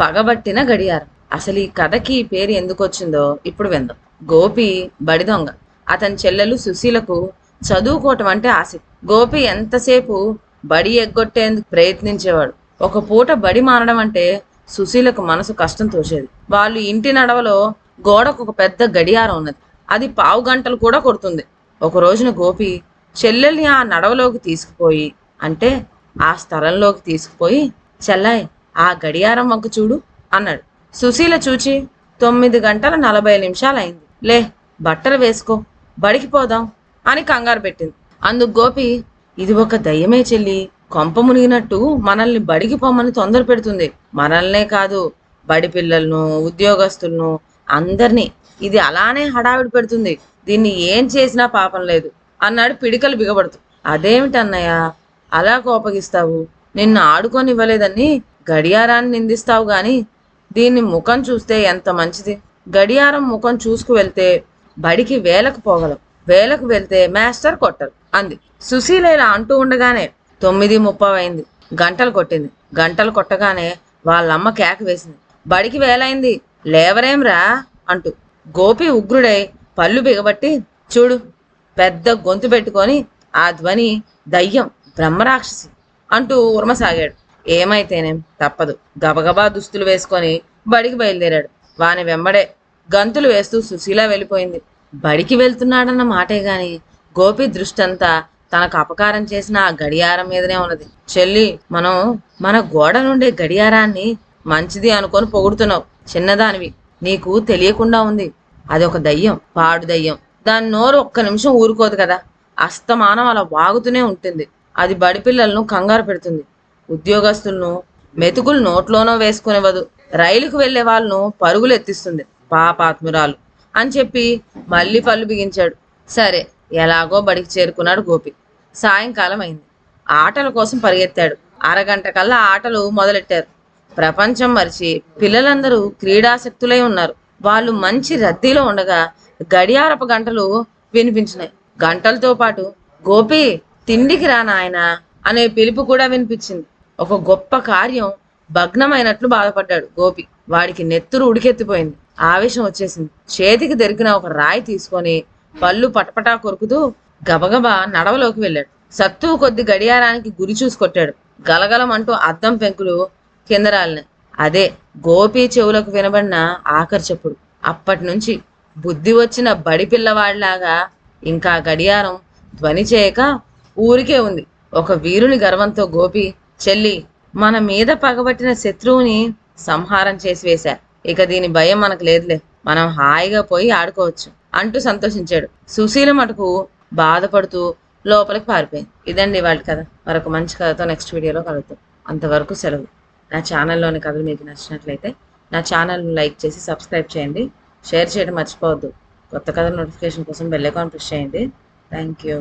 పగబట్టిన గడియారం. అసలు ఈ కథకి ఈ పేరు ఎందుకు వచ్చిందో ఇప్పుడు విందాం. గోపి బడి దొంగ. అతని చెల్లెలు సుశీలకు చదువుకోవటం అంటే ఆసక్తి గోపి ఎంతసేపు బడి ఎగ్గొట్టేందుకు ప్రయత్నించేవాడు? ఒక పూట బడి మారడం అంటే సుశీలకు మనసు కష్టం తోచేది వాళ్ళు ఇంటి నడవలో గోడకు ఒక పెద్ద గడియారం ఉన్నది. అది పావు గంటలు కూడా కొడుతుంది. ఒక రోజున గోపి చెల్లెల్ని ఆ నడవలోకి తీసుకుపోయి అంటే ఆ స్థలంలోకి తీసుకుపోయి చెల్లాయి ఆ గడియారం వంక చూడు అన్నాడు. సుశీల చూచి తొమ్మిది గంటల నలభై నిమిషాలు అయింది లే బట్టలు వేసుకో బడికి పోదాం అని కంగారు పెట్టింది. అందుకు గోపి ఇది ఒక దయ్యమే చెల్లి కొంప మునిగినట్టు మనల్ని బడికి పొమ్మని తొందర పెడుతుంది. మనల్నే కాదు బడి పిల్లలను ఉద్యోగస్తులను అందరినీ. ఇది అలానే హడావిడి పెడుతుంది. దీన్ని ఏం చేసినా పాపం లేదు అన్నాడు పిడికలు బిగబడుతూ. అదేమిటన్నయ్య అలా కోపగిస్తావు? నిన్ను ఆడుకొని ఇవ్వలేదని గడియారాన్ని నిందిస్తావు గాని దీన్ని ముఖం చూస్తే ఎంత మంచిది? గడియారం ముఖం చూసుకు వెళ్తే బడికి వేలకు పోగలం. వేలకు వెళ్తే మాస్టర్ కొట్టరు. అంది. సుశీల ఇలా అంటూ ఉండగానే తొమ్మిది ముప్పై అయింది గంటలు కొట్టింది. గంటలు కొట్టగానే వాళ్ళమ్మ కేక వేసింది. బడికి వేలైంది. లేవరేంరా అంటూ. గోపి ఉగ్రుడై పళ్ళు బిగబట్టి చూడు పెద్ద గొంతు పెట్టుకొని ఆ ధ్వని దయ్యం బ్రహ్మరాక్షసి అంటూ ఉరమసాగాడు. ఏమైతేనేం తప్పదు. గబగబా దుస్తులు వేసుకొని బడికి బయలుదేరాడు. వాని వెంబడే గంతులు వేస్తూ సుశీల వెళ్ళిపోయింది. బడికి వెళ్తున్నాడన్న మాటే గాని గోపి దృష్టంతా తనకు అపకారం చేసిన ఆ గడియారం మీదనే ఉన్నది. చెల్లి మనం మన గోడ నుండే గడియారాన్ని మంచిది అనుకొని పొగుడుతున్నావు. చిన్నదానివి. నీకు తెలియకుండా ఉంది. అది ఒక దయ్యం పాడు దయ్యం. దాని నోరు ఒక్క నిమిషం ఊరుకోదు కదా. అస్తమానం అలా వాగుతూనే ఉంటుంది. అది బడి పిల్లలను కంగారు పెడుతుంది. ఉద్యోగస్తులను మెతుకులు నోట్లోనో వేసుకునివ్వదు. రైలుకు వెళ్ళే వాళ్ళను పరుగులు ఎత్తిస్తుంది. పాపాత్మురాలు అని చెప్పి మళ్ళీ పళ్ళు బిగించాడు. సరే ఎలాగో బడికి చేరుకున్నాడు గోపి. సాయంకాలం అయింది. ఆటల కోసం పరిగెత్తాడు. అరగంట కల్లా ఆటలు మొదలెట్టారు. ప్రపంచం మరిచి పిల్లలందరూ క్రీడాసక్తులై ఉన్నారు. వాళ్ళు మంచి రద్దీలో ఉండగా గడియారపు గంటలు వినిపించినాయి. గంటలతో పాటు గోపి తిండికి రా నాయనా అనే పిలుపు కూడా వినిపించింది. ఒక గొప్ప కార్యం భగ్నమైనట్లు బాధపడ్డాడు గోపి. వాడికి నెత్తురు ఉడికెత్తిపోయింది. ఆవేశం వచ్చేసింది. చేతికి దొరికిన ఒక రాయి తీసుకొని పళ్ళు పటపటా కొరుకుతూ గబగబా నడవలోకి వెళ్ళాడు. సత్తువు కొద్ది గడియారానికి గురి చూసుకొట్టాడు గలగలమంటూ అద్దం పెంకులు కిందరాలిన అదే గోపి చెవులకు వినబడిన ఆఖరి చెప్పుడు. అప్పటి నుంచి బుద్ధి వచ్చిన బడి పిల్లవాడిలాగా ఇంకా గడియారం ధ్వని చేయక ఊరికే ఉంది. ఒక వీరుని గర్వంతో గోపి చెల్లి మన మీద పగబట్టిన శత్రువుని సంహారం చేసి వేశా. ఇక దీని భయం మనకు లేదులే. మనం హాయిగా పోయి ఆడుకోవచ్చు అంటూ సంతోషించాడు. సుశీల మటుకు బాధపడుతూ లోపలికి పారిపోయింది. ఇదండి వాళ్ళ కథ. మరొక మంచి కథతో నెక్స్ట్ వీడియోలో కలుగుతాం అంతవరకు సెలవు. నా ఛానల్లోని కథలు మీకు నచ్చినట్లయితే నా ఛానల్ను లైక్ చేసి సబ్స్క్రైబ్ చేయండి. షేర్ చేయడం మర్చిపోవద్దు. కొత్త కథల నోటిఫికేషన్ కోసం బెల్ ఐకాన్ ప్రెస్ చేయండి. Thank you.